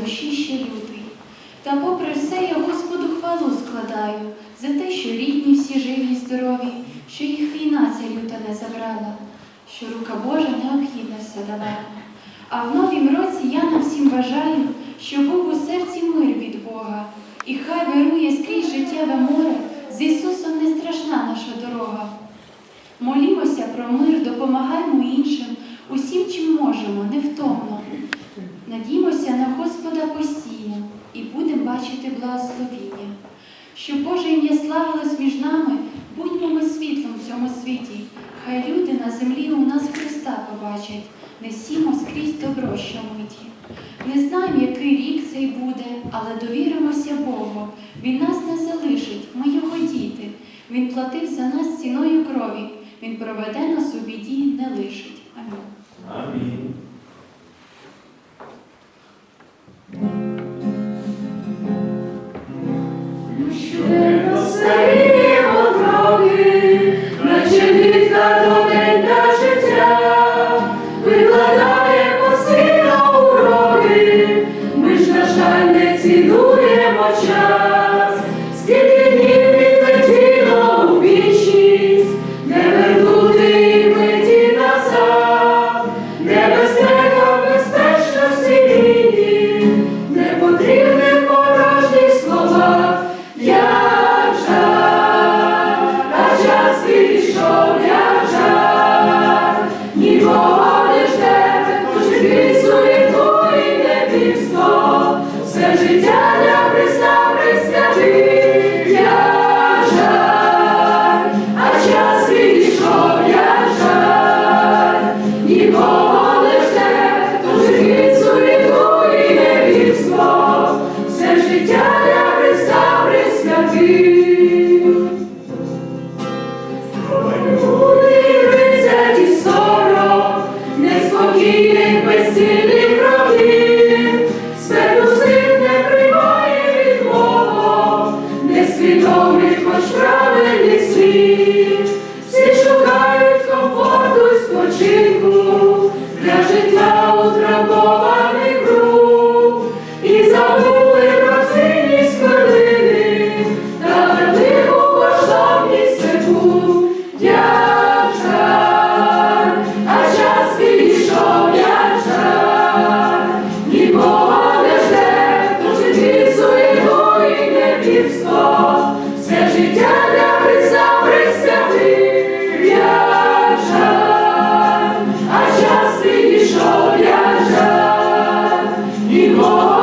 душі ще лютий. Та попри все я Господу хвалу складаю за те, що рідні всі живі й здорові, що їх війна ця люта не забрала, що рука Божа необхідна все дала. А в новім році я нам всім бажаю, щоб був у серці мир від Бога, і хай вирує скрізь життєве море, з Ісусом не страшна наша дорога. Молімося про мир, допомагаймо іншим, усім, чим можемо, невтомно. Благословіння. Щоб Боже ім'я славилось між нами, будьмо ми світлом в цьому світі. Хай люди на землі у нас Христа побачать, несімо скрізь добро щомиті. Не знаємо, який рік цей буде, але довіримося Богу. Він нас не залишить, ми його діти. Він платив за нас ціною крові. Він проведе нас у біді, не лишить. Амінь. Амінь. Нитка до день для все життя для Христа присвятив, невірство, все життя для Христа присвятив, як жаль, а час відійшов, як жаль, нікого